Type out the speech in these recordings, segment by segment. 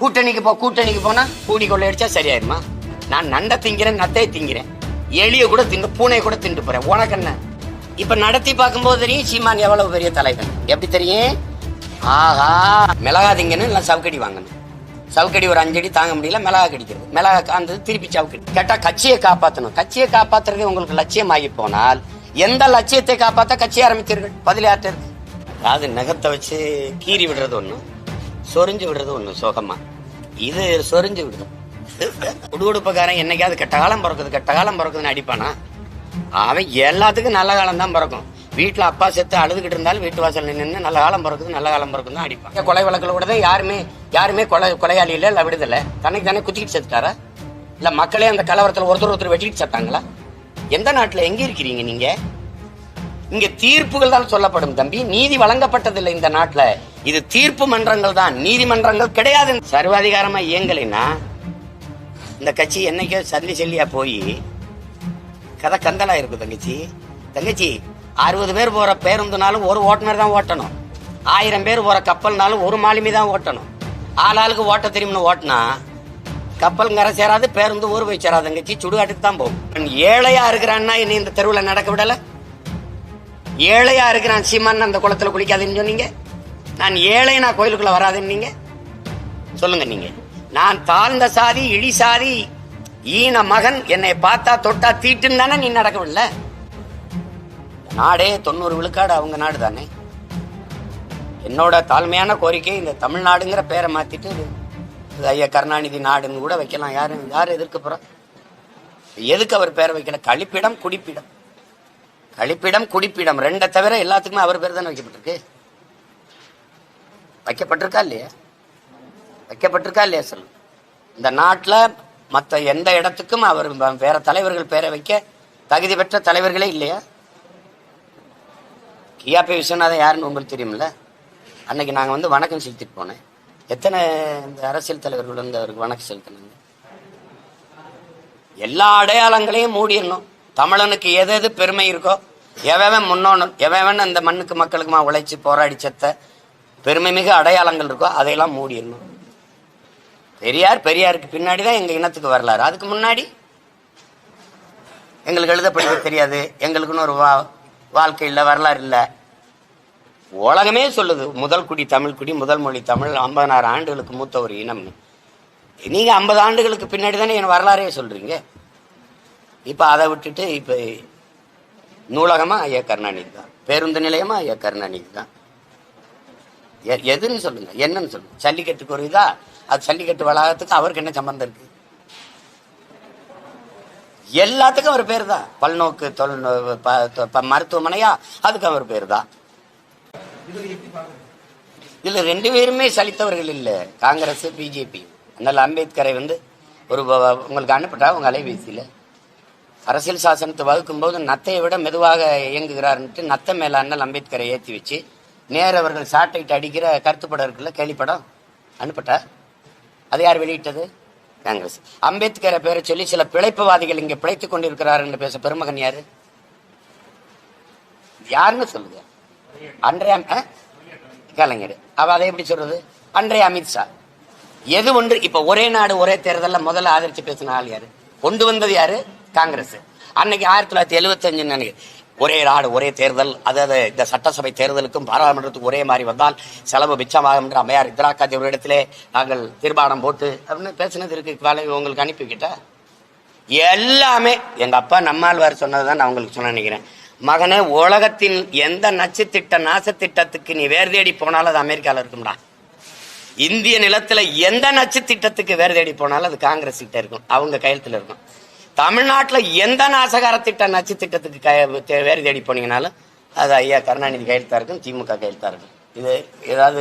கூட்டணிக்கு போ கூட்டணிக்கு போனா கூடி கொள்ளையடிச்சா சரியாயிருமா? நான் நண்டை திங்கிறேன் நத்தையை திங்கிறேன். எலியை கூட தின்னு பூனையை கூட திண்டு போறேன். உனக்கு என்ன? இப்ப நடத்தி பார்க்கும்போது தெரியும் சீமான் எவ்வளவு பெரிய தலைவன். எப்படி தெரியும்? ஆஹா மிளகா திங்கன்னு இல்லை சவுக்கடி வாங்கணும். சவுக்கடி ஒரு அஞ்சடி தாங்க முடியல மிளகா கடிக்கிறது. மிளகா காந்தது திருப்பி சவுக்கடி. கேட்டா கட்சியை காப்பாற்றணும் கட்சியை காப்பாத்துறதே உங்களுக்கு லட்சியமாகி போனால் எந்த லட்சியத்தை காப்பாத்த கட்சி ஆரம்பித்தீர்கள்? பதில் யார்கிட்ட இருக்கு? அதாவது நகத்தை வச்சு கீறி விடுறது ஒன்று சொரிஞ்சு விடுறது ஒண்ணு சோகமா. இது சொரிஞ்சு விடுது. உடுகுடுப்புக்காரன் என்னைக்காவது கெட்ட காலம் பிறக்குது கெட்ட காலம் பிறக்குதுன்னு அடிப்பானா? அவன் எல்லாத்துக்கும் நல்ல காலம் தான் பிறக்கும். வீட்டுல அப்பா செத்து அழுதுகிட்டு இருந்தாலும் வீட்டு வாசல் நின்று நல்ல காலம் பிறக்குது நல்ல காலம் பிறக்குது தான் அடிப்பான். கொலை வழக்கில் கூட தான் யாருமே யாருமே கொலை கொலையாளி இல்ல இல்ல விடுதலை தனக்கு தானே குத்திக்கிட்டு செத்துட்டாரா? இல்ல மக்களே அந்த கலவரத்துல ஒருத்தர் ஒருத்தர் வெட்டிக்கிட்டு செத்தாங்களா? எந்த நாட்டுல எங்க இருக்கிறீங்க நீங்க? இங்க தீர்ப்புகள் தான் சொல்லப்படும் தம்பி. நீதி வழங்கப்பட்டதில்லை இந்த நாட்டுல. இது தீர்ப்பு மன்றங்கள் தான் நீதிமன்றங்கள் கிடையாது. சர்வாதிகாரமா இயங்கலைன்னா இந்த கட்சி என்னைக்கோ சல்லி சல்லியா போய் கதை கந்தலா இருக்கு தங்கச்சி. தங்கச்சி அறுபது பேர் போற பேருந்துனாலும் ஒரு ஓட்டுநர் தான் ஓட்டணும். ஆயிரம் பேர் போற கப்பல்னாலும் ஒரு மாலுமி தான் ஓட்டணும். ஆளாளுக்கு ஓட்ட தெரியும்னு ஓட்டினா கப்பல் கரை சேராது பேருந்து ஊர் போய் சேராது தங்கச்சி. சுடுகாட்டுக்கு தான் போகும். ஏழையா இருக்கிறான்னா என்னை இந்த தெருவில் நடக்க விடல? ஏழையா இருக்கிறான் சீமான் அந்த குளத்துல குளிக்காதுன்னு சொன்னீங்க? நான் ஏழை நான் கோயிலுக்குள்ள வராதுன்னு நீங்க? சொல்லுங்க நீங்க. நான் தாழ்ந்த சாதி இழி சாதி ஈன மகன் என்னை பார்த்தா தொட்டா தீட்டுன்னு தானே நீ நடக்கவில்லை? நாடே தொண்ணூறு விழுக்காடு அவங்க நாடு தானே? என்னோட தாழ்மையான கோரிக்கை இந்த தமிழ்நாடுங்கிற பேரை மாத்திட்டு இது ஐயா கருணாநிதி நாடுன்னு கூட வைக்கலாம். யாரு யார் எதிர்க்க போறா? எதுக்கு அவர் பேரை வைக்கல? கழிப்பிடம் குடிப்பிடம். கழிப்பிடம் குடிப்பிடம். ரெண்டை தவிர எல்லாத்துக்குமே அவர் பேர் தானே வைக்கப்பட்டிருக்கு. வைக்கப்பட்டிருக்கா இல்லையா? வைக்கப்பட்டிருக்கா இல்லையா சொல்லு இந்த நாட்டில் மற்ற எந்த இடத்துக்கும் அவர் வேற தலைவர்கள் பேரை வைக்க தகுதி பெற்ற தலைவர்களே இல்லையா? கியாபி விஸ்வநாதன் யாருன்னு உங்களுக்கு தெரியும்ல? அன்னைக்கு நாங்கள் வந்து வணக்கம் செலுத்திட்டு போனேன். எத்தனை இந்த அரசியல் தலைவர்கள் வந்து அவருக்கு வணக்கம் செலுத்தினாங்க? எல்லா அடையாளங்களையும் மூடிடணும். தமிழனுக்கு எது எது பெருமை இருக்கோ எவன் முன்னோன்னு எவன் அந்த மண்ணுக்கு மக்களுக்குமா உழைச்சி போராடி செத்த பெருமை மிக அடையாளங்கள் இருக்கோ அதையெல்லாம் மூடிடணும் பெரியார் பெரியாருக்கு பின்னாடி தான் எங்கள் இனத்துக்கு வரலாறு. அதுக்கு முன்னாடி எங்களுக்கு எழுத படிக்க தெரியாது. எங்களுக்குன்னு ஒரு வா வாழ்க்கை இல்லை வரலாறு இல்லை. உலகமே சொல்லுது முதல் குடி தமிழ் குடி முதல் மொழி தமிழ் ஐம்பதனாயிரம் ஆண்டுகளுக்கு மூத்த ஒரு இனம்னு நீங்கள் ஐம்பது ஆண்டுகளுக்கு பின்னாடி தானே என் வரலாறே சொல்கிறீங்க இப்போ அதை விட்டுட்டு இப்போ நூலகமாக ஐயா கருணாநிதி தான். பேருந்து நிலையமாக ஐயா கருணாநிதி தான். எதுன்னு சொல்லுங்க. என்னன்னு சொல்லுங்க. ஜல்லிக்கட்டுக்கு ஒரு இதா அது ஜல்லிக்கட்டு வளாகத்துக்கு அவருக்கு என்ன சம்பந்தம் இருக்கு? எல்லாத்துக்கும் அவர் பேர் தான் பல்நோக்கு தொல் ப- ப- மருத்துவமனையா? அதுக்கு அவர் பேர் தான் இதுல ரெண்டு பேருமே சலித்தவர்கள் இல்லை. காங்கிரஸ் பிஜேபி. அதனால அம்பேத்கரை வந்து ஒரு உங்களுக்கு அனுப்பிட்டா உங்க அலைபேசியில. அரசியல் சாசனத்தை வகுக்கும் போது நத்தையை விட மெதுவாக இயங்குகிறார்ன்ட்டு நத்தை மேல அண்ணல் அம்பேத்கரை ஏற்றி வச்சு நேர் அவர்கள் சாட்டைட்டு அடிக்கிற கருத்துப்படம் இருக்குல்ல கேள்விப்படம் அனுப்பட்டா? அது யார் வெளியிட்டது? காங்கிரஸ். அம்பேத்கரை பேரை சொல்லி சில பிழைப்புவாதிகள் இங்க பிழைத்துக் கொண்டிருக்கிறார் என்று பேச பெருமகன் யாரு? யாருன்னு சொல்லுங்க. அன்றைய கலைஞர். அவ அதை எப்படி சொல்றது? அன்றைய அமித்ஷா எது ஒன்று இப்ப ஒரே நாடு ஒரே தேர்தலில் முதல்ல ஆதரிச்சு பேசின ஆள் யாரு? கொண்டு வந்தது யாரு? காங்கிரஸ். அன்னைக்கு ஆயிரத்தி தொள்ளாயிரத்தி எழுபத்தி அஞ்சு ஒரே நாடு ஒரே தேர்தல். அதாவது இந்த சட்டசபை தேர்தலுக்கும் பாராளுமன்றத்துக்கு ஒரே மாதிரி வந்தால் செலவு மிச்சமாகும் என்று அம்மையார் இந்திரா காந்தி அவரிடத்திலே நாங்கள் தீர்மானம் போட்டு அப்படின்னு பேசினது இருக்கு. வேலை உங்களுக்கு அனுப்பிக்கிட்ட எல்லாமே எங்க அப்பா நம்மாழ்வார் சொன்னது தான் நான் உங்களுக்கு சொன்ன நினைக்கிறேன். மகனே உலகத்தின் எந்த நச்சுத்திட்ட நாசத்திட்டத்துக்கு நீ வேறு தேடி போனாலும் அது அமெரிக்காவில் இருக்கும்டா. இந்திய நிலத்தில் எந்த நச்சு திட்டத்துக்கு வேறு தேடி போனாலும் அது காங்கிரஸ் கிட்ட இருக்கும். அவங்க கையெழுத்தில் இருக்கும். தமிழ்நாட்டில் எந்த நாசகார திட்ட நச்சு திட்டத்துக்கு க வேறு தேடி போனீங்கனாலும் அது ஐயா கருணாநிதி கையெழுத்தாக இருக்கும் திமுக கையெழுத்தாக இருக்கும் இது ஏதாவது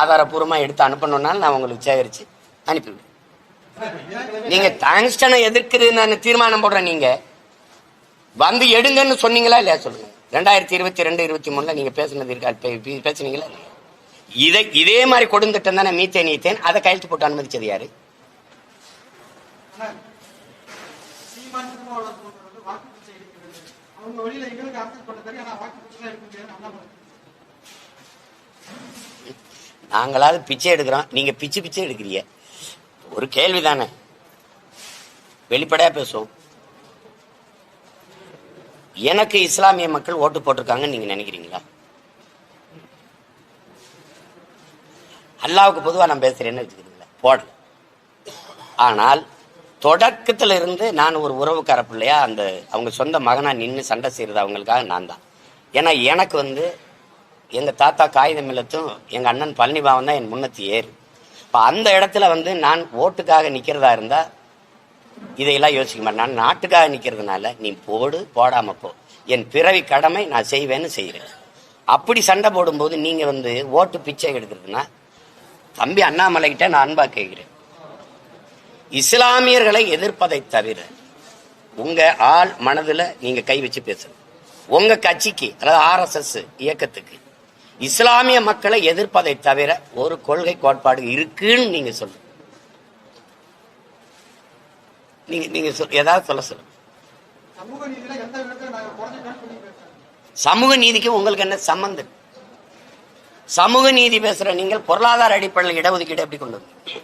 ஆதாரப்பூர்வமாக எடுத்து அனுப்பணுன்னாலும் நான் உங்களுக்கு சேகரித்து அனுப்பிவிடுவேன் நீங்கள் டங்ஸ்டனை எதிர்க்கிறது நான் தீர்மானம் போடுறேன் நீங்கள் வந்து எடுங்கன்னு சொன்னீங்களா இல்லையா சொல்லுங்க. ரெண்டாயிரத்தி இருபத்தி ரெண்டு இருபத்தி மூணுல நீங்க பேசுனது இருக்கா? பேசுனீங்களா இல்லையா? இதை இதே மாதிரி கொடுந்துட்டேன் தானே மீத்தேன் ஈத்தேன் அதை கையெழுத்து போட்டு அனுமதிச்சது யாரு? திருமாவளவன் போன்றவர் வந்து வாக்கு பிச்சை எடுக்கிறது. அவங்க வழியில எங்களுக்கு அரசு பண்ண தெரியும் ஆனா வாக்கு பிச்சை எடுக்க முடியாது அண்ணாமலை நாங்களாவது பிச்சை எடுக்கிறோம். நீங்க பிச்சு பிச்சை எடுக்கிறீங்க. ஒரு கேள்வி தானே வெளிப்படையா பேசுவோம். எனக்கு இஸ்லாமிய மக்கள் ஓட்டு போட்டிருக்காங்கன்னு நீங்க நினைக்கிறீங்களா? அல்லாவுக்கு பொதுவா நான் பேசுறேன்னு வச்சுக்கிறீங்களா போடல. ஆனால் தொடக்கத்துல இருந்து நான் ஒரு உறவுக்கார பிள்ளையா அந்த அவங்க சொந்த மகனா நின்று சண்டை செய்யறது அவங்களுக்காக நான் தான். ஏன்னா எனக்கு வந்து எங்க தாத்தா காகிதம் இல்லத்தும் எங்க அண்ணன் பழனிபாவன் தான் என் முன்னத்தி ஏறு இப்போ அந்த இடத்துல வந்து நான் ஓட்டுக்காக நிக்கிறதா இருந்தா இதையெல்லாம் யோசிக்க மாட்டேன். நான் நாட்டுக்காக நிக்கிறதுனால நீ போடு போடாம போ. என் பிறவி கடமை நான் செய்வேன்னு செய்கிறேன் அப்படி சண்டை போடும்போது நீங்க வந்து ஓட்டு பிச்சை எடுக்கிறதுனா தம்பி அண்ணாமலை கிட்ட நான் அன்பா கேட்கிறேன். இஸ்லாமியர்களை எதிர்ப்பதை தவிர உங்க ஆள் மனதுல நீங்க கை வச்சு பேசுங்க உங்க கட்சிக்கு அதாவது ஆர்எஸ்எஸ் இயக்கத்துக்கு இஸ்லாமிய மக்களை எதிர்ப்பதை தவிர ஒரு கொள்கை கோட்பாடு இருக்குன்னு நீங்க சொல்லுங்க நீங்க நீங்க ஏதாவது சொல்ல சொல்லுங்க. சமூக நீதிக்கு உங்களுக்கு என்ன சம்பந்தம் சமூக நீதி பேசுற நீங்கள் பொருளாதார அடிப்படையில் இடஒதுக்கீடு எப்படி கொண்டு வந்தீங்க?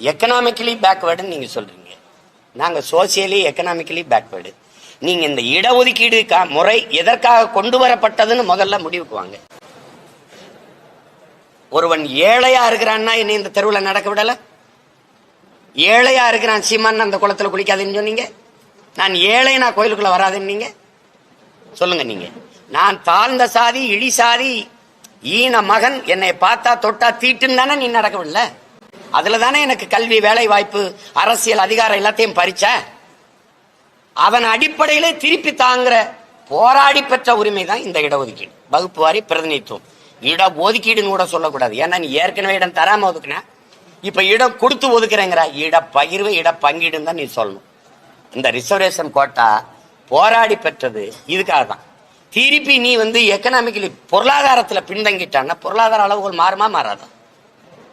எக்கனாமிக்கலி பேக்வேர்டுன்னு நீங்க சொல்றீங்க. நாங்க சோசியலி எக்கனாமிக்கலி பேக்வேர்டு நீங்க இந்த இடஒதுக்கீடு கா- முறை எதற்காக கொண்டு வரப்பட்டதுன்னு முதல்ல முடிவுக்கு வாங்க. ஒருவன் ஏழையா இருக்கிறான்னா என்ன இந்த தெருவில் நடக்க விடல? ஏழையா இருக்கிறான் சீமான் அந்த குளத்துல குளிக்காதுன்னு சொன்னீங்க? நான் ஏழை நான் கோயிலுக்குள்ள வராதுன்னு நீங்க? சொல்லுங்க நீங்க. நான் தாழ்ந்த சாதி இழி சாதி ஈன மகன் என்னை பார்த்தா தொட்டா தீட்டுன்னு தானே நீ நடக்கவில்லை அதுல தானே எனக்கு கல்வி வேலை வாய்ப்பு அரசியல் அதிகாரம் எல்லாத்தையும் பறிச்ச? அதன் அடிப்படையில திருப்பி தாங்குற போராடி பெற்ற உரிமை தான் இந்த இடஒதுக்கீடு. வகுப்பு வாரி பிரதிநிதித்துவம். இட ஒதுக்கீடுன்னு கூட சொல்லக்கூடாது. ஏன்னா நீ ஏற்கனவே இடம் தராம ஒதுக்குன. இப்ப இடம் கொடுத்து ஒதுக்குறேங்கிற இட பகிர்வு இட பங்கீடுன்னு தான் நீ சொல்லணும். இந்த ரிசர்வேஷன் கோட்டா போராடி பெற்றது இதுக்காக தான். திருப்பி நீ வந்து எக்கனாமிக்கலி பொருளாதாரத்துல பின்தங்கிட்டான்னா பொருளாதார அளவுகள் மாறுமா மாறாதான்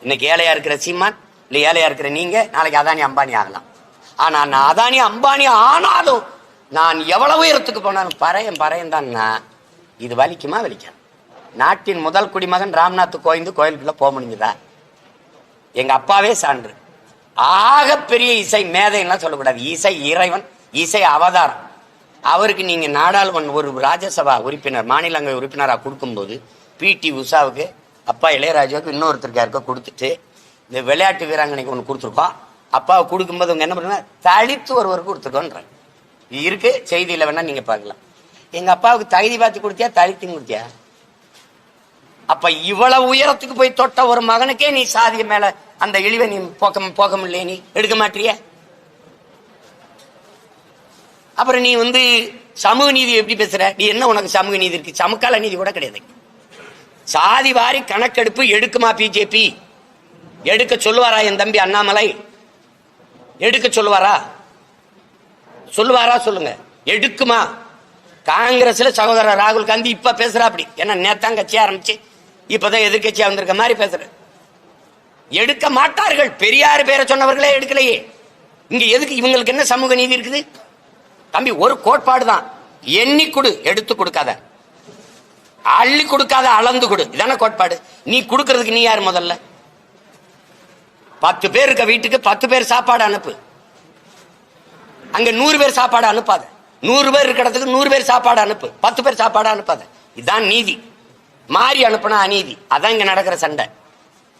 இன்னைக்கு ஏழையா இருக்கிற சீமான் இல்ல ஏழையா இருக்கிற நீங்க நாளைக்கு அதானி அம்பானி ஆகலாம். ஆனா நான் அதானி அம்பானி ஆனாலும் நான் எவ்வளவு உயரத்துக்கு போனாலும் பறையன் பறையன் தான் இது வலிக்குமா வலிக்காது. நாட்டின் முதல் குடிமகன் ராம்நாத் கோவிந்து கோயிலுக்குள்ள போக முடிஞ்சுதா? எங்க அப்பாவே சான்று. ஆக பெரிய இசை மேதைலாம் சொல்லக்கூடாது. இசை இறைவன் இசை அவதாரம். அவருக்கு நீங்க நாடாளுமன்ற ஒரு ராஜ்யசபா உறுப்பினர் மாநிலங்கள் உறுப்பினராக கொடுக்கும்போது பிடி உஷாவுக்கு அப்பா இளையராஜாவுக்கு இன்னொருத்தருக்கு யாருக்கோ கொடுத்துட்டு இந்த விளையாட்டு வீராங்கனைக்கு ஒன்று கொடுத்துருக்கோம். அப்பாவை கொடுக்கும்போது அவங்க என்ன பண்ணுறாங்க தலித்து ஒருவருக்கு கொடுத்துருக்கோன்றாங்க. இருக்கு செய்தியில் வேணால் நீங்கள் பார்க்கலாம். எங்கள் அப்பாவுக்கு தகுதி பார்த்து கொடுத்தியா? தலித்தும் கொடுத்தியா? அப்போ இவ்வளவு உயரத்துக்கு போய் தொட்ட ஒரு மகனுக்கே நீ சாதிய மேலே அந்த இழிவை நீ போக்க போக முடியல நீ? எடுக்க மாட்டிய? அப்புறம் நீ வந்து சமூக நீதி எப்படி பேசுற? நீ என்ன உனக்கு சமூக நீதி இருக்கு? சமக்கால நீதி கூட கிடையாது. சாதி வாரி கணக்கெடுப்பு எடுக்குமா பிஜேபி எடுக்க சொல்லுவாரா என் தம்பி அண்ணாமலை? எடுக்க சொல்லுவாரா? சொல்லுவாரா சொல்லுங்க. எடுக்குமா? காங்கிரஸ்ல சகோதரர் ராகுல் காந்தி இப்ப பேசுறா அப்படி. ஏன்னா நேத்தான் கட்சி ஆரம்பிச்சு இப்பதான் எதிர்கட்சியா வந்திருக்க மாதிரி பேசுற. எடுக்க மாட்டார்கள். பெரியார் பேரை சொன்னவர்களே எடுக்கலையே. இங்க எதுக்கு இவங்களுக்கு என்ன சமூக நீதி இருக்குது? தம்பி ஒரு கோட்பாடு தான். எண்ணி கொடு எடுத்து கொடுக்காத. அள்ளி கொடுக்காத அளந்து கொடு. இதானே கோட்பாடு. நீ கொடுக்கறதுக்கு நீ யார் முதல்ல? பத்து பேர் இருக்க வீட்டுக்கு பத்து பேர் சாப்பாடு அனுப்பு. அங்க நூறு பேர் சாப்பாடு அனுப்பாத. நூறு பேர் இருக்கிறதுக்கு நூறு பேர் சாப்பாடு அனுப்பு. பத்து பேர் சாப்பாடு அனுப்பாத. இதுதான் நீதி. மாறி அனுப்புனா அநீதி. அதான் இங்க நடக்கிற சண்டை.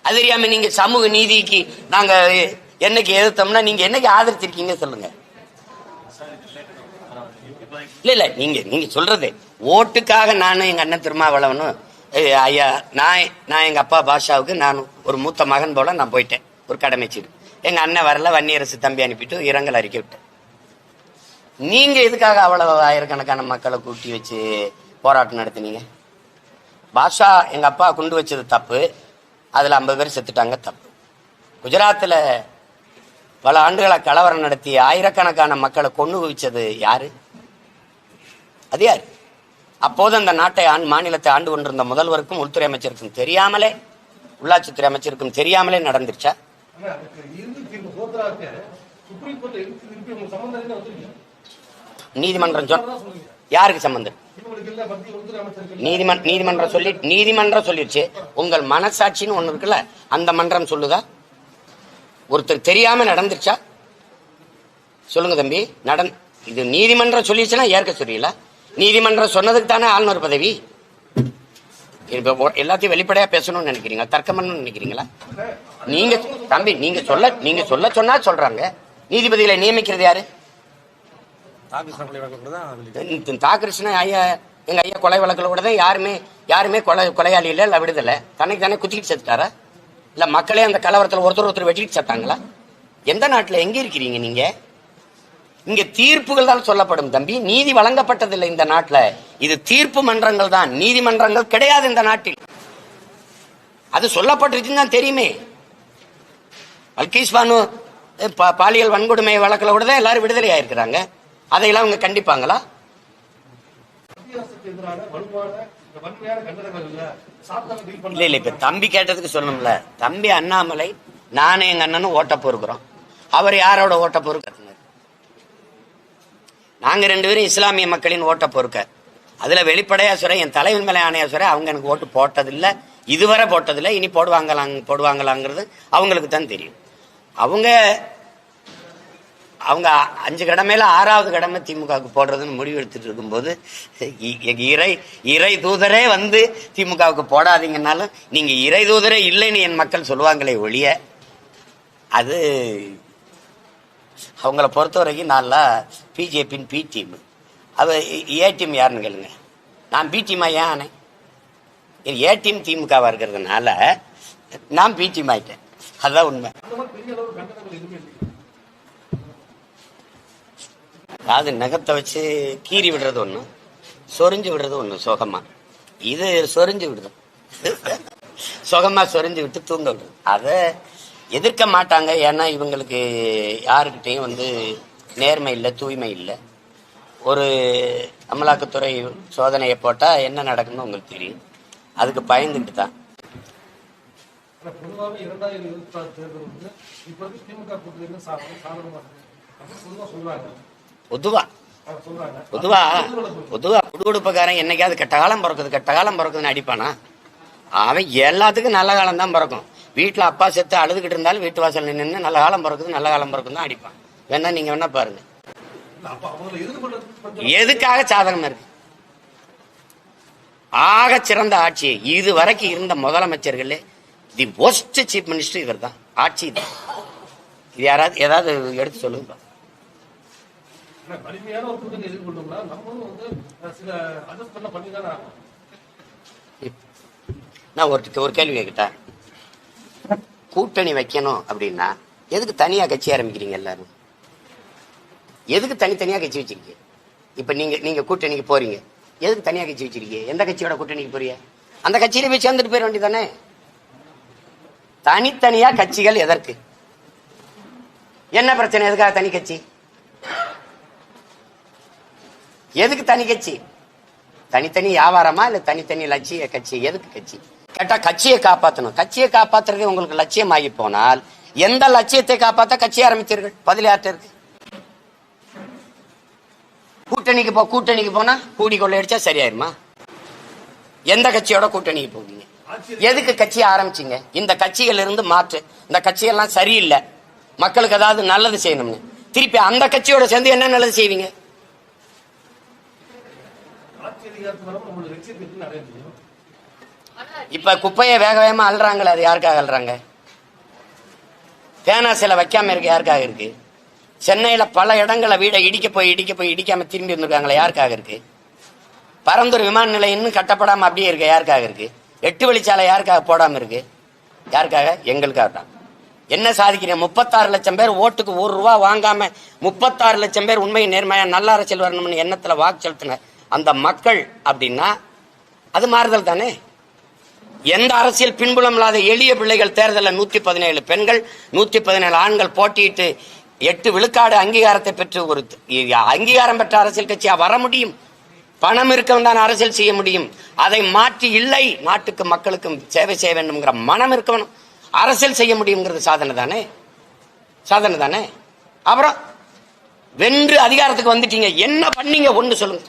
அது தெரியாம நீங்க சமூக நீதிக்கு நாங்க என்னைக்கு எதிர்த்தோம்னா நீங்க என்னைக்கு ஆதரிச்சிருக்கீங்க சொல்லுங்க. இல்ல இல்ல. நீங்க நீங்க சொல்றது. ஓட்டுக்காக நானும் எங்க அண்ணன் திருமாவளவனும் ஐயா நான் நான் எங்க அப்பா பாஷாவுக்கு நான் ஒரு மூத்த மகன் போல நான் போயிட்டேன். ஒரு கடமைச்சீடு எங்கள் எங்க அண்ணன் வரல வன்னியரசு தம்பி அனுப்பிட்டு இரங்கல் அறிக்கை விட்டேன். நீங்க எதுக்காக அவ்வளவு ஆயிரக்கணக்கான மக்களை கூட்டி வச்சு போராட்டம் நடத்தினீங்க? பாஷா எங்க அப்பா கொண்டு வச்சது தப்பு. அதுல ஐம்பது பேர் செத்துட்டாங்க தப்பு. குஜராத்தில் பல ஆண்டுகளாக கலவரம் நடத்தி ஆயிரக்கணக்கான மக்களை கொண்டு குவிச்சது யாரு? அது யாரு? அப்போது அந்த நாட்டை ஆண் மாநிலத்தை ஆண்டு கொண்டிருந்த முதல்வருக்கும் உள்துறை அமைச்சருக்கும் தெரியாமலே உள்ளாட்சித்துறை அமைச்சருக்கும் தெரியாமலே நடந்துருச்சா? நீதிமன்றம் சொல் யாருக்கு சம்பந்தம்? இவங்களுக்கு இல்ல மத்திய உள்துறை அமைச்சருக்கு நீதிமன் நீதிமன்றம் சொல்லி நீதிமன்றம் சொல்லிடுச்சு உங்கள் மனசாட்சின்னு ஒண்ணு இருக்குல்ல அந்த மன்றம் சொல்லுதா? ஒருத்தர் தெரியாம நடந்துருச்சா? சொல்லுங்க தம்பி நடந் இது நீதிமன்றம் சொல்லிடுச்சுன்னா ஏற்க சொல்லிடல நீதிமன்றம் சொன்னதுக்கு தானே ஆளுநர் பதவி? எல்லாத்தையும் வெளிப்படையா பேசணும்னு நினைக்கிறீங்களா? தர்க்கம் பண்ணணும்னு நினைக்கிறீங்களா? நீங்க தம்பி நீங்க சொல்ல நீங்க சொல்ல சொன்னா சொல்றாங்க. நீதிபதிகளை நியமிக்கிறது யாரு? இந்த தாகிருஷ்ணன் ஐயா எங்க ஐயா கொலை வழக்கில் கூட தான் யாருமே யாருமே கொலை கொலையாளி இல்லை இல்லை விடுதலை. தன்னைக்கு தானே குத்திக்கிட்டு செத்துட்டாரா? இல்ல மக்களே அந்த கலவரத்தில் ஒருத்தர் ஒருத்தர் வெட்டிட்டு செத்தாங்களா? எந்த நாட்டுல எங்க இருக்கிறீங்க நீங்க? இங்க தீர்ப்புகள் தான் சொல்லப்படும் தம்பி. நீதி வழங்கப்பட்டதில்லை இந்த நாட்டுல. இது தீர்ப்பு மன்றங்கள் தான். நீதிமன்றங்கள் கிடையாது இந்த நாட்டில். அது சொல்லப்பட்டிருச்சுன்னு தான் தெரியுமே. அல்கீஸ் பானு பாலியல் வன்கொடுமை வழக்கில் கூட தான் எல்லாரும் விடுதலை ஆயிருக்கிறாங்க. அதையெல்லாம் அவங்க கண்டிப்பாங்களா? இல்ல இல்ல இப்ப தம்பி கேட்டதுக்கு சொல்லணும்ல. தம்பி அண்ணாமலை நானும் எங்க அண்ணனும் ஓட்ட பொறுக்கிறோம் அவர் யாரோட ஓட்ட பொறுக்கிறார் நாங்கள் ரெண்டு பேரும் இஸ்லாமிய மக்களின் ஓட்ட பொறுக்க. அதில் வெளிப்படையாக சொல்றேன் என் தலைவன் மேலே ஆணையா சொல்றேன் அவங்க எனக்கு ஓட்டு போட்டதில்லை. இதுவரை போட்டதில்லை இனி போடுவாங்களாங் போடுவாங்களாங்கிறது அவங்களுக்கு தான் தெரியும். அவங்க அவங்க அஞ்சு கடமையில் ஆறாவது கடமை திமுகவுக்கு போடுறதுன்னு முடிவு எடுத்துட்டு இருக்கும்போது இறை இறை தூதரே வந்து திமுகவுக்கு போடாதீங்கன்னாலும் நீங்கள் இறை தூதரே இல்லைன்னு என் மக்கள் சொல்லுவாங்களே ஒழிய அது அவங்கள பொறுத்த வரைக்கும் நான்லாம் பிஜேபியின் பி டீம் அவ ஏ டீம் யாருன்னு கேளுங்க. நான் பி டீமா ஏன் ஆனேன்? ஏ டீம் திமுகவா இருக்கிறதுனால நான் பி டீம் ஆயிட்டேன். அதுதான் உண்மை. அது நகத்தை வச்சு கீறி விடுறது ஒண்ணு சொரிஞ்சு விடுறது ஒண்ணு சுகமா. இது சொரிஞ்சு விடுது. சுகமா சொரிஞ்சு விட்டு தூங்க விடுறது அதை எதிர்க்க மாட்டாங்க. ஏன்னா இவங்களுக்கு யாருக்கிட்டையும் வந்து நேர்மை இல்லை தூய்மை இல்லை. ஒரு அமலாக்கத்துறை சோதனையை போட்டா என்ன நடக்கும்னு உங்களுக்கு தெரியும். அதுக்கு பயந்துட்டு தான். பொதுவாகவே இரண்டாயிரம் இருபத்தி ஆறு தேர்தல் வந்து திமுக கூட்டணி பொதுவா பொதுவா. பொதுவா. குடுகுடுப்புக்காரன் என்னைக்காவது கெட்ட காலம் பிறக்குது கெட்ட காலம் பிறக்குதுன்னு அடிப்பானா? அவன் எல்லாத்துக்கும் நல்ல காலம் தான் பிறக்கும். வீட்டுல அப்பா செத்து அழுதுகிட்டு இருந்தாலும் வீட்டு வாசல் நின்று நல்ல காலம் பிறக்குது நல்ல காலம் பிறக்குது தான் அடிப்பான். வேணா நீங்க வேணா பாருங்க. எதுக்காக சாதகம் இருக்கு? ஆக சிறந்த ஆட்சி. இது வரைக்கும் இருந்த முதலமைச்சர்களே தி ஒஸ்ட் சீஃப் மினிஸ்டர் இவர் தான் ஆட்சி இது. இது யாராவது ஏதாவது எடுத்து சொல்லுங்க. நான் ஒரு ஒரு கேள்வி கேட்கிட்டா? கூட்டணி வைக்கணும் அப்படின்னா எதுக்கு தனியா கட்சி ஆரம்பிக்கிறீங்க எல்லாரும்? எதுக்கு தனித்தனியா கட்சி வச்சிருக்கீங்க? இப்ப நீங்க நீங்க கூட்டணிக்கு போறீங்க. எதுக்கு தனியா கட்சி வச்சிருக்கீங்க? எந்த கட்சியோட கூட்டணிக்கு போறீங்க? அந்த கட்சியில போய் சேர்ந்துட்டு போயிட வேண்டியதானே தனித்தனியா கட்சிகள் எதற்கு? என்ன பிரச்சனை? எதுக்காக தனி கட்சி? எதுக்கு தனி கட்சி? தனித்தனி வியாபாரமா இல்ல தனித்தனி லட்சிய கட்சி? எதுக்கு கட்சி? கேட்டா கட்சியை காப்பாத்தணும். கட்சியை காப்பாத்துறது உங்களுக்கு லட்சியம் ஆகி போனால் எந்த லட்சியத்தை காப்பாற்ற கட்சி ஆரம்பிச்சீர்கள் பதில் யார்கிட்ட இருக்கு? கூட்டணிக்கு போ கூட்டணிக்கு போனா கூடி கொள்ளையடிச்சா சரியாயிருமா? எந்த கட்சியோட கூட்டணிக்கு போவீங்க? எதுக்கு கட்சி ஆரம்பிச்சீங்க? இந்த கட்சிகள் இருந்து மாற்று. இந்த கட்சியெல்லாம் சரியில்லை. மக்களுக்கு ஏதாவது நல்லது செய்யணும்னு. திருப்பி அந்த கட்சியோட சேர்ந்து என்ன நல்லது செய்வீங்க ஆட்சி அதிகாரத்து வரப்ப நம்மளோட லட்சியத்தை எப்படி அடைய முடியும் இப்ப குப்பையை வேக வேகமா அள்ளுறாங்களே அது யாருக்காக அள்ளுறாங்க? பேனா சிலை வைக்காம இருக்கு யாருக்காக இருக்கு? சென்னையில பல இடங்களை வீடை இடிக்க போய் இடிக்க போய் இடிக்காம திரும்பி வந்திருக்காங்களே யாருக்காக இருக்கு? பரந்தூர் விமான நிலையம் இன்னும் கட்டப்படாம அப்படியே இருக்கு யாருக்காக இருக்கு? எட்டு வழிச்சாலை யாருக்காக போடாம இருக்கு? யாருக்காக? எங்களுக்காக தான். என்ன சாதிக்கிறீங்க? முப்பத்தாறு லட்சம் பேர் ஓட்டுக்கு ஒரு ரூபா வாங்காம முப்பத்தாறு லட்சம் பேர் உண்மை நேர்மையா நல்ல அரசியல் வரணும்னு எண்ணத்துல வாக்கு செலுத்தின அந்த மக்கள் அப்படின்னா அது மாறுதல் தானே? எந்த அரசியல் பின்புலம் இல்லாத எளிய பிள்ளைகள் தேர்தலில் நூத்தி பதினேழு பெண்கள் நூத்தி பதினேழு ஆண்கள் போட்டியிட்டு எட்டு விழுக்காடு அங்கீகாரத்தை பெற்று ஒரு அங்கீகாரம் பெற்ற அரசியல் கட்சியா வர முடியும்? பணம் இருக்கவன் தான் அரசியல் செய்ய முடியும். அதை மாற்றி இல்லை. நாட்டுக்கு மக்களுக்கும் சேவை செய்ய வேண்டும்ங்கிற மனம் இருக்கவனும் அரசியல் செய்ய முடியுங்கிறது சாதனை தானே? சாதனை தானே? அப்புறம் வென்று அதிகாரத்துக்கு வந்துட்டீங்க. என்ன பண்ணீங்க? ஒன்று சொல்லுங்க.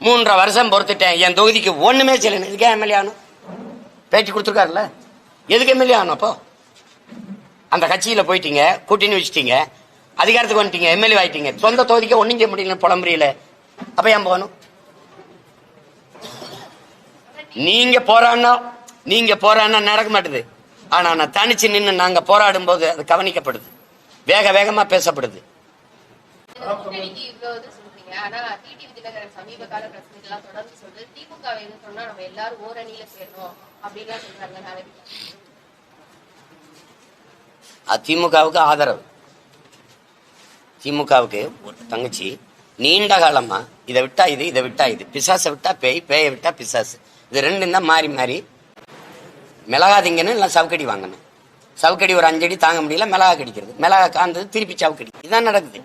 மூன்றரை வருஷம் பொறுத்துட்டேன். என் தொகுதிக்கு ஒன்றுமே செல்லணும் இதுக்கே எம்எல்ஏ ஆனும் பேட்டி கொடுத்துருக்காருல்ல? எதுக்கு எம்எல்ஏ ஆகணும் அப்போ? அந்த கட்சியில் போயிட்டீங்க கூட்டணி வச்சுட்டீங்க அதிகாரத்துக்கு வந்துட்டீங்க எம்எல்ஏ ஆயிட்டீங்க. சொந்த தொகுதிக்கு ஒன்றும் செய்ய முடியல புலம்புரியல அப்போ ஏன் போகணும்? நீங்க போராடினா நீங்க போராடினா நடக்க மாட்டுது. ஆனா நான் தனிச்சு நின்று நாங்க போராடும் போது அது கவனிக்கப்படுது. வேக வேகமா பேசப்படுது. கூட்டணிக்கு இவ்வளவு இது சொல்றீங்க. ஆனா டிடிவி தினகரன் சமீப கால பிரச்சனை எல்லாம் தொடர்ந்து சொல்றது திமுக எது சொன்னா நம்ம எல்லாரும் ஓரணியில சேரணும் அப்படின்லாம் சொல்றாங்க நாளைக்கு அதிமுகவுக்கு ஆதரவு. திமுகவுக்கு தங்கச்சி நீண்ட காலமா இதை விட்டா இது இதை விட்டா இது பிசாசை விட்டா பேய் பேயை விட்டா பிசாசு. இது ரெண்டும் தான் மாறி மாறி. மிளகா திங்கன்னு இல்லை சவுக்கடி வாங்கணும். சவுக்கடி ஒரு அஞ்சடி தாங்க முடியல மிளகா கடிக்கிறது. மிளகா காந்தது திருப்பி சவுக்கடி. இதான் நடக்குது.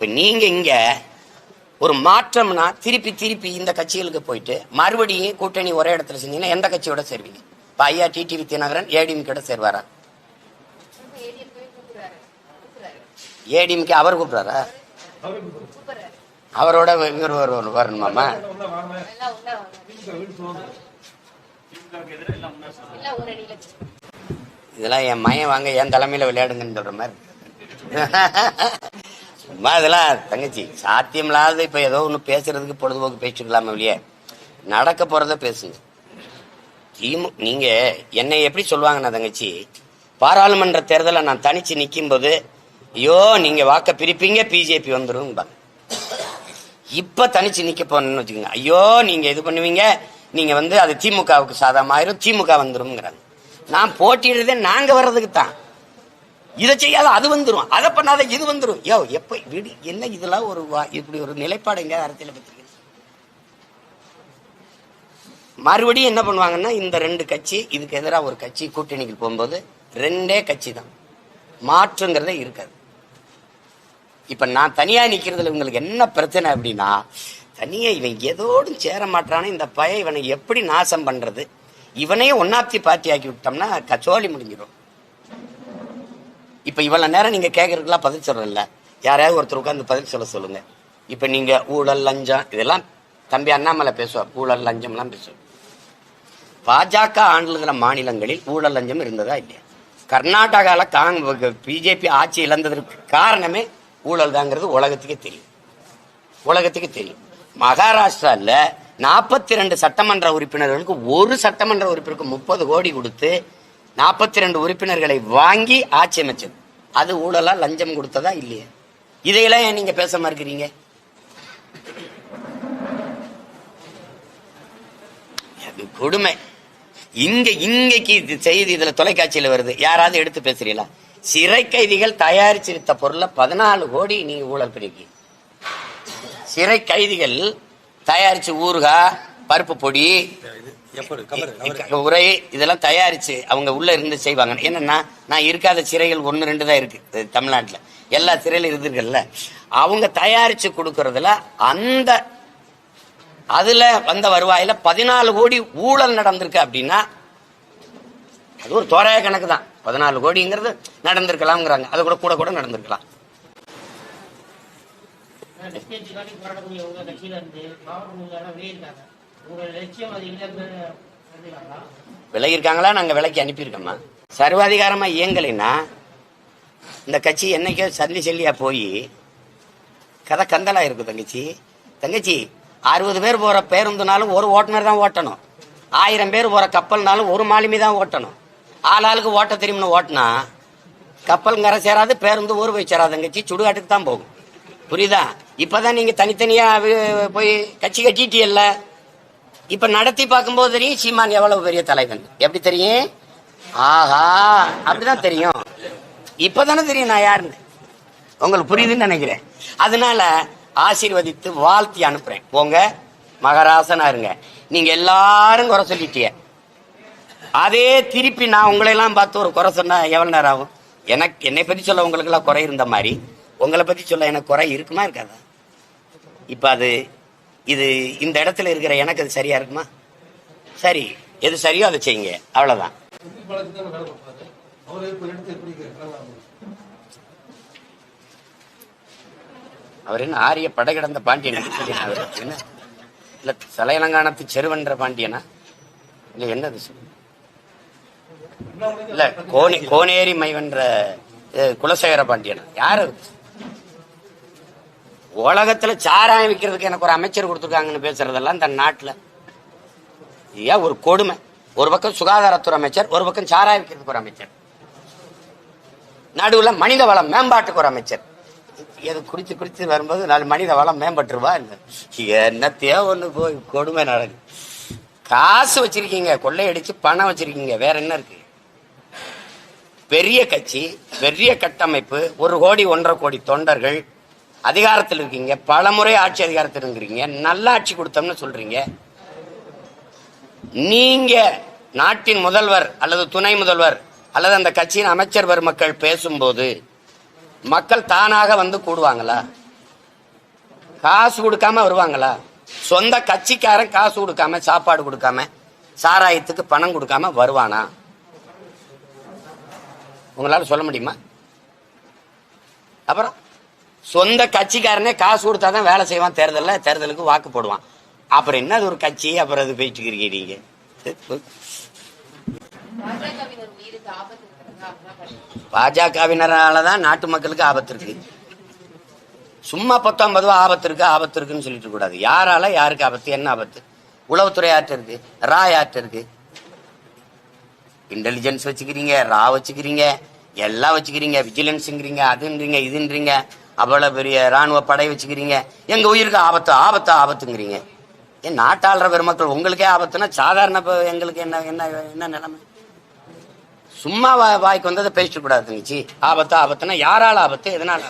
இப்போ நீங்கள் இங்கே ஒரு மாற்றம்னா திருப்பி திருப்பி இந்த கட்சிகளுக்கு போயிட்டு மறுபடியும் கூட்டணி ஒரே இடத்துல செஞ்சீங்கன்னா எந்த கட்சியோட சேருவீங்க? இப்போ ஐயா டிடிவி தினகரன் ஏடிஎம் கிட்ட சேருவாரா? ஏடிஎம்கே அவர் கூப்பிடுறாரா? அவரோட இவர் வரணுமா வரணுமாமா? இதெல்லாம் என் மயம் வாங்க என் தலைமையில விளையாடுங்கன்னு சொல்ற மாதிரி. சும்மா இதெல்லாம் தங்கச்சி சாத்தியமில்லாத இப்ப ஏதோ ஒன்று பேசுறதுக்கு பொழுதுபோக்கு பேசிக்கலாமா இல்லையே நடக்க போறத பேசுங்க. திமு நீங்க என்னை எப்படி சொல்லுவாங்கண்ணா தங்கச்சி பாராளுமன்ற தேர்தலில் நான் தனிச்சு நிற்கும் போது ஐயோ நீங்க வாக்க பிரிப்பீங்க பிஜேபி வந்துடும் இப்ப தனிச்சு நிக்க போறேன்னு வச்சுக்கோங்க. ஐயோ நீங்க இது பண்ணுவீங்க நீங்க வந்து அது திமுகவுக்கு சாதகமாயிரும் திமுக வந்துரும்ங்கிறாங்க. நான் போட்டியிடுறதே நாங்க வர்றதுக்கு தான் இதை செய்யாத அது வந்துடும் அதை பண்ணாத இது வந்துடும் யோ எப்ப விடு என்ன இதெல்லாம் ஒரு வா- இப்படி ஒரு நிலைப்பாடு எங்க அரசியல் பற்றி மறுபடியும் என்ன பண்ணுவாங்கன்னா இந்த ரெண்டு கட்சி இதுக்கு எதிராக ஒரு கட்சி கூட்டணிக்கு போகும்போது ரெண்டே கட்சி தான். மாற்றுங்கிறதே இருக்காது. இப்ப நான் தனியா நிக்கிறதுல இவங்களுக்கு என்ன பிரச்சனை அப்படின்னா தனியா இவன் எதோடும் சேர மாட்டானே இந்த பய இவனை எப்படி நாசம் பண்றது? இவனையே ஒன்னாப்தி பார்ட்டி ஆக்கி விட்டோம்னா கச்சோலி முடிஞ்சிடும் இப்போ இவ்வளோ நேரம் நீங்கள் கேட்குறதுக்கெல்லாம் பதில் சொல்றல யாரையாவது ஒருத்தர் உட்காந்து பதில் சொல்ல சொல்லுங்கள் இப்போ நீங்கள் ஊழல் லஞ்சம் இதெல்லாம் தம்பி அண்ணாமலை பேசுவார். ஊழல் லஞ்சம்லாம் பேசுவார். பாஜக ஆண்டுகிற மாநிலங்களில் ஊழல் லஞ்சம் இருந்ததா இல்லையா? கர்நாடகாவில் காங் பிஜேபி ஆட்சி இழந்ததற்கு காரணமே ஊழல் தாங்கிறது உலகத்துக்கே தெரியும். உலகத்துக்கு தெரியும். மகாராஷ்டிராவில் நாற்பத்தி ரெண்டு சட்டமன்ற உறுப்பினர்களுக்கு ஒரு சட்டமன்ற உறுப்பினருக்கு முப்பது கோடி கொடுத்து நாற்பத்தி ரெண்டு உறுப்பினர்களை வாங்கி ஆட்சி அமைச்சது. அது ஊழலா லஞ்சம் கொடுத்ததா இல்லையா? இதையெல்லாம் ஏன் நீங்க பேச மறுக்கிறீங்க? அது கொடுமை. இங்க இங்கக்கு இது செய்தி இதுல தொலைக்காட்சியில வருது. யாராவது எடுத்து பேசுறீங்களா? சிறை கைதிகள் தயாரிச்சிருத்த பொருளை பதினாலு கோடி நீங்க ஊழல் பண்ணிருக்கீங்க. சிறை கைதிகள் தயாரிச்சு ஊறுகாய் பருப்பு பொடி உரை இதெல்லாம் தயாரிச்சு அவங்க உள்ள இருந்து செய்வாங்க. என்னன்னா நான் இருக்காத சிறைகள் ஒன்னு ரெண்டு தான் இருக்கு தமிழ்நாட்டுல. எல்லா சிறையிலும் இருந்திருக்குல்ல. அவங்க தயாரிச்சு கொடுக்கறதுல அந்த அதுல வந்த வருவாயில பதினாலு கோடி ஊழல் நடந்திருக்கு அப்படின்னா அது ஒரு தோராய கணக்கு தான் பதினாலு கோடிங்கிறது நடந்திருக்கலாம்ங்கிறாங்க. அது கூட கூட கூட நடந்திருக்கலாம். கட்சியில இருந்து விலகிருக்காங்களா விலகி இருக்காங்களா நாங்க விலைக்கு அனுப்பியிருக்கோமா சர்வாதிகாரமா இயங்கலைன்னா இந்த கட்சி என்னைக்கோ சல்லி சல்லியாக போய் கதை கந்தலா இருக்கு தங்கச்சி. தங்கச்சி அறுபது பேர் போற பேருந்துனாலும் ஒரு ஓட்டுநர் தான் ஓட்டணும். ஆயிரம் பேர் போற கப்பல்னாலும் ஒரு மாலுமி தான் ஓட்டணும். ஆள் ஆளுக்கு ஓட்ட தெரியும்னு ஓட்டினா கப்பல் கரை சேராது பேருந்து ஊர் போய் சேராது தங்கச்சி. சுடுகாட்டுக்கு தான் போகும். புரியுதா? இப்பதான் நீங்க தனித்தனியா போய் கட்சி கட்டிட்டியல்ல. இப்ப நடத்தி பார்க்கும்போது தெரியும் சீமான் எவ்வளவு பெரிய தலைவன். எப்படி தெரியும்? ஆஹா அப்படிதான் தெரியும். இப்பதானே தெரியும் நான் யாருன்னு. உங்களுக்கு புரியுதுன்னு நினைக்கிறேன். அதனால ஆசீர்வதித்து வாழ்த்தி அனுப்புறேன். போங்க மகராசனா இருங்க நீங்க எல்லாரும் குறை சொல்லிட்டீங்க அதே திருப்பி நான் உங்களை எல்லாம் பார்த்து ஒரு குறை சொன்னா எவ்வளவு நேரம் ஆகும்? எனக்கு என்னை பத்தி சொல்ல உங்களுக்கு எல்லாம் குறை இருந்த மாதிரி. உங்களை பத்தி சொல்ல எனக்கு குறை இருக்குமா இருக்காதா? இப்ப அது இது இந்த இடத்துல இருக்கிற எனக்கு அது சரியா இருக்குமா? சரி. எது சரியோ அதை செய்யுங்க. அவ்வளவுதான். அவர் என்ன ஆரிய படை கிடந்த பாண்டியன் அவர் என்ன? இல்ல தலையலங்கானத்து செருவன்ற பாண்டியனா? இல்ல என்னது? இல்ல கோனே கோனேரி மைவன்ற குலசேகர பாண்டியனா? யாரு உலகத்துல சாராயம் விற்கிறதுக்கு எனக்கு ஒரு அமைச்சர் கொடுத்துருக்காங்கன்னு பேசுறதெல்லாம் இந்த நாட்டுல. ஏன் ஒரு கொடுமை. ஒரு பக்கம் சுகாதாரத்துறை அமைச்சர் ஒரு பக்கம் சாராயம் விற்கிறதுக்கு ஒரு அமைச்சர். நடுவுல மனித வளம் மேம்பாட்டுக்கு ஒரு அமைச்சர். இது குடிச்சு குடிச்சு வரும்போது நாலு மனித வளம் மேம்பட்டுருவா இல்ல. என்னத்தையோ ஒண்ணு போய் கொடுமை நடக்கு காசு வச்சிருக்கீங்க கொள்ளையடிச்சு பணம் வச்சிருக்கீங்க வேற என்ன இருக்கு? பெரிய கட்சி பெரிய கட்டமைப்பு ஒரு கோடி ஒன்றரை கோடி தொண்டர்கள் அதிகாரத்தில் இருக்கீங்க பல முறை ஆட்சி அதிகாரத்தில் இருக்கிறீங்க நல்ல ஆட்சி கொடுத்தோம்னு சொல்றீங்க. நீங்க நாட்டின் முதல்வர் அல்லது துணை முதல்வர் அல்லது அந்த கட்சியின் அமைச்சர் பெருமக்கள் பேசும்போது மக்கள் தானாக வந்து கூடுவாங்களா? காசு கொடுக்காம வருவாங்களா? சொந்த கட்சிக்காரன் காசு கொடுக்காம சாப்பாடு கொடுக்காம சாராயத்துக்கு பணம் கொடுக்காம வருவானா? உங்களால சொல்ல முடியுமா? அப்புறம் சொந்த கட்சிக்காரனே காசு கொடுத்தாதான் வேலை செய்வான். தேர்தலில் தேர்தலுக்கு வாக்கு போடுவான். அப்புறம் என்ன அது ஒரு கட்சி? அப்புறம் அது போயிட்டு இருக்கீங்க நீங்க. பாஜகவினரால தான் நாட்டு மக்களுக்கு ஆபத்து இருக்கு. சும்மா பத்தொன்பது ரூபா ஆபத்து இருக்கு ஆபத்து இருக்குன்னு சொல்லிட்டு கூடாது. யாரால யாருக்கு ஆபத்து? என்ன ஆபத்து? உளவுத்துறை யார்கிட்ட இருக்கு? ரா யார்கிட்ட இருக்கு? இன்டெலிஜென்ஸ் வச்சுக்கிறீங்க ரா வச்சுக்கிறீங்க எல்லாம் வச்சுக்கிறீங்க விஜிலன்ஸுங்கிறீங்க அதுன்றீங்க இதுன்றீங்க. அவ்வளவு பெரிய ராணுவ படை வச்சுக்கிறீங்க. எங்க உயிருக்கு ஆபத்து? ஆபத்து? ஆபத்துங்கிறீங்க. ஏன் நாட்டாளுற பெருமக்கள் உங்களுக்கே ஆபத்துனா சாதாரண எங்களுக்கு என்ன என்ன என்ன நிலைமை? சும்மா வா- வாய்க்கு வந்ததை பேசிட்டு கூடாது தங்கச்சி. ஆபத்து? ஆபத்துனா யாரால ஆபத்து? எதனால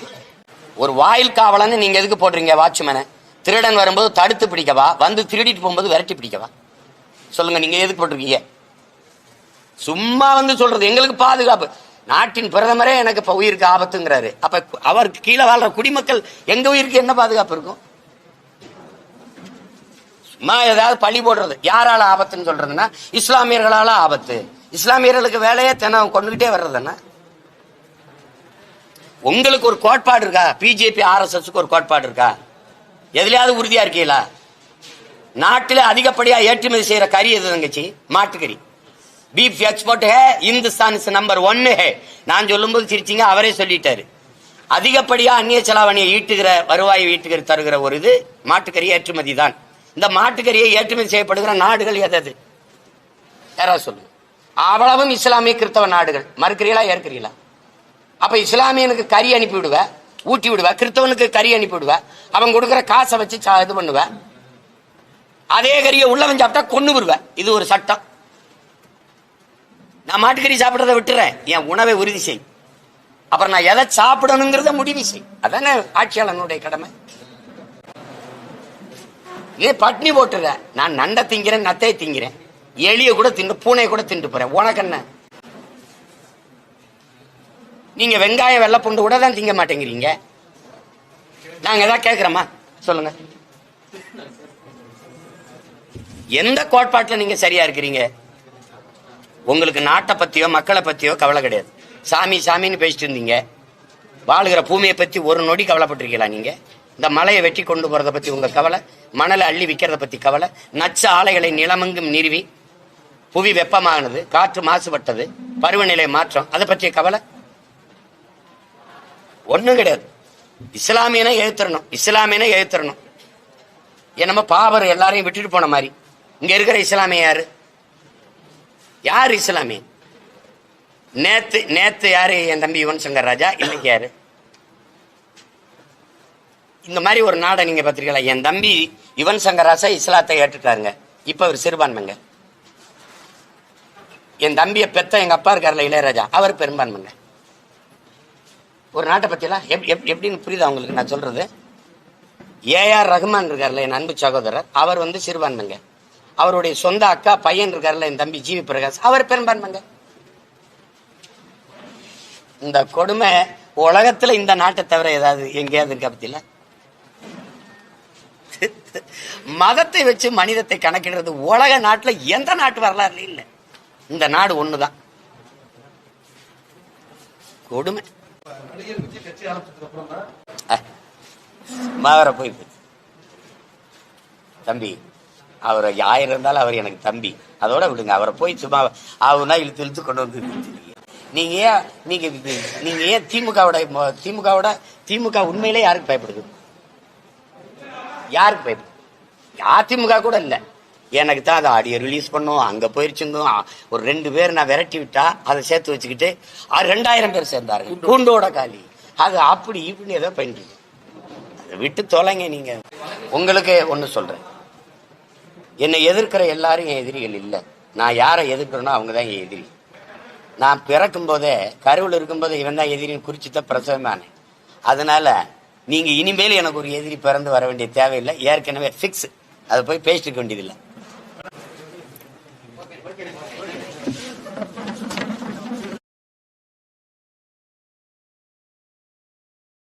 ஒரு வாயில் காவலன்னு நீங்க எதுக்கு போடுறீங்க வாட்ச்மேனை? திருடன் வரும்போது தடுத்து பிடிக்கவா? வந்து திருடிட்டு போகும்போது விரட்டி பிடிக்கவா? சொல்லுங்க நீங்க எதுக்கு போட்டிருக்கீங்க? சும்மா வந்து சொல்றது எங்களுக்கு பாதுகாப்பு. நாட்டின் பிரதமரே எனக்கு இப்ப உயிருக்கு ஆபத்துங்கிறாரு. அப்ப அவருக்கு கீழே வாழ்ற குடிமக்கள் எங்க உயிருக்கு என்ன பாதுகாப்பு இருக்கும்? சும்மா ஏதாவது பழி போடுறது. யாரால ஆபத்துன்னு சொல்றதுன்னா இஸ்லாமியர்களால ஆபத்து. இஸ்லாமியர்களுக்கு வேலையே தினம் கொண்டுகிட்டே வர்றதுன்னா உங்களுக்கு ஒரு கோட்பாடு இருக்கா? பிஜேபி ஆர்எஸ்எஸ்க்கு ஒரு கோட்பாடு இருக்கா? எதுலயாவது உறுதியா இருக்கீங்களா? நாட்டில் அதிகப்படியா ஏற்றுமதி செய்யற கறி எது தங்கச்சி? மாட்டுக்கறி. Beef export hey Hindustan number ஒன்னு ஹே. நான் சொல்லும்போது சிரிச்சிங்க அவரே சொல்லிட்டாரு. அதிகப்படியா அந்நிய செலாவணியை ஈட்டுகிற வருவாயை ஈட்டுகிற தருகிற ஒரு இது மாட்டுக்கறி ஏற்றுமதி தான். இந்த மாட்டுக்கறியை ஏற்றுமதி செய்யப்படுகிற நாடுகள் எதது? யாராவது சொல்லுங்க? அவ்வளவும் இஸ்லாமிய கிறிஸ்தவ நாடுகள். மறுக்கிறீங்களா ஏற்கிறீங்களா? அப்ப இஸ்லாமியனுக்கு கறி அனுப்பி விடுவ ஊட்டி விடுவ கிறிஸ்தவனுக்கு கறி அனுப்பி விடுவ அவன் கொடுக்குற காசை வச்சு சா- இது பண்ணுவ அதே கறியை உள்ளவன் சாப்பிட்டா கொண்டு விடுவ இது ஒரு சட்டம். நான் மாட்டுக்கறி சாப்பிடுறத விட்டுறேன். என் உணவை உறுதி செய். அப்புறம் நான் எதை சாப்பிடணுங்கிறத முடிவு செய். அதானே ஆட்சியாளனுடைய கடமை. ஏ பட்னி போட்டுற. நான் நண்டை திங்கிறேன் நத்தையை திங்கிறேன். எலியை கூட திண்டு பூனையை கூட தின்ட்டு போறேன். உனக்கு என்ன? நீங்க வெங்காயம் வெள்ளைப்பூண்டு கூட தான் திங்க மாட்டேங்கிறீங்க. நாங்க ஏதாவது கேட்கிறோமா சொல்லுங்க. எந்த கோட்பாட்டில் நீங்க சரியா இருக்கிறீங்க? உங்களுக்கு நாட்டை பத்தியோ மக்களை பத்தியோ கவலை கிடையாது. சாமி சாமின்னு பேசிட்டு இருந்தீங்க. வாழுகிற பூமியை பத்தி ஒரு நொடி கவலைப்பட்டிருக்கீங்களா நீங்க? இந்த மலையை வெட்டி கொண்டு போகிறத பத்தி உங்க கவலை மணலை அள்ளி விற்கிறத பத்தி கவலை நச்ச ஆலைகளை நிலமெங்கும் நிறுவி புவி வெப்பமானது காற்று மாசுபட்டது பருவநிலை மாற்றம் அதை பற்றிய கவலை? ஒன்றும் கிடையாது. இஸ்லாமியனை எழுத்துறணும் இஸ்லாமியனை எழுத்துறணும் என்னமோ பாபர் எல்லாரையும் விட்டுட்டு போன மாதிரி. இங்க இருக்கிற இஸ்லாமிய யாரு? யார் இஸ்லாமி? நேத்து நேத்து யாரு என் தம்பி யுவன் சங்கர் ராஜா? இன்னைக்கு யாரு? இந்த மாதிரி ஒரு நாடை நீங்க பாத்திருக்கீங்களா என் தம்பி யுவன் சங்கர் ராஜா இஸ்லாத்தை ஏற்றுட்டாருங்க. இப்ப அவர் சிறுபான்மைங்க. என் தம்பியை பெத்த எங்க அப்பா இருக்காருல இளையராஜா. அவர் பெரும்பான்மைங்க. ஒரு நாட்டை பத்தியெல்லாம் எப்- எப்- எப்படின்னு புரியுதா உங்களுக்கு நான் சொல்றது? ஏஆர் ரஹ்மான் இருக்கார்ல என் அன்பு சகோதரர். அவர் வந்து சிறுபான்மைங்க. அவருடைய சொந்த அக்கா பையன் இருக்கார்ல என் தம்பி ஜிவி பிரகாஷ். அவர் பெரும்பான்மைங்க. இந்த கொடுமை உலகத்துல இந்த நாட்டை தவிர ஏதாவது எங்கேயாவது இருக்கா பத்தியில? மதத்தை வச்சு மனிதத்தை கணக்கிடுறது உலக நாட்டுல எந்த நாட்டு வரலாறு இல்ல. இந்த நாடு ஒண்ணுதான். கொடுமை. தான் அவரை போய் தம்பி அவர் ஆயிரம் இருந்தாலும் அவர் எனக்கு தம்பி. அதோட விடுங்க அவரை போய் சும்மா ஆகுனா இழுத்து இழுத்து கொண்டு வந்து. நீங்க ஏன் நீங்க நீங்க ஏன் திமுகவோட திமுகவோட திமுக உண்மையிலே யாருக்கு பயப்படுது? யாருக்கு பயப்படுது? அதிமுக கூட இல்ல. எனக்கு தான் அதை ஆடியோ ரிலீஸ் பண்ணும் அங்க போயிருச்சுங்க. ஒரு ரெண்டு பேர் நான் விரட்டி விட்டா அதை சேர்த்து வச்சுக்கிட்டு ரெண்டாயிரம் பேர் சேர்ந்தாரு கூண்டோட காலி. அது அப்படி இப்படி ஏதோ பண்ணிட்டு அதை விட்டு தொலைங்க நீங்க. உங்களுக்கு ஒண்ணு சொல்றேன். என்னை எதிர்க்கிற எல்லாரும் என் எதிரிகள் இல்லை. நான் யாரை எதிர்க்கிறேனோ அவங்க தான் என் எதிரி. நான் பிறக்கும் போதே கருவில் இருக்கும்போதே இவன் தான் எதிரின்னு குறித்து தான் பிரசவமானேன். அதனால நீங்கள் இனிமேல் எனக்கு ஒரு எதிரி பிறந்து வர வேண்டிய தேவையில்லை. ஏற்கனவே ஃபிக்ஸ் அதை போய் பேசிட்டு வேண்டியதில்லை.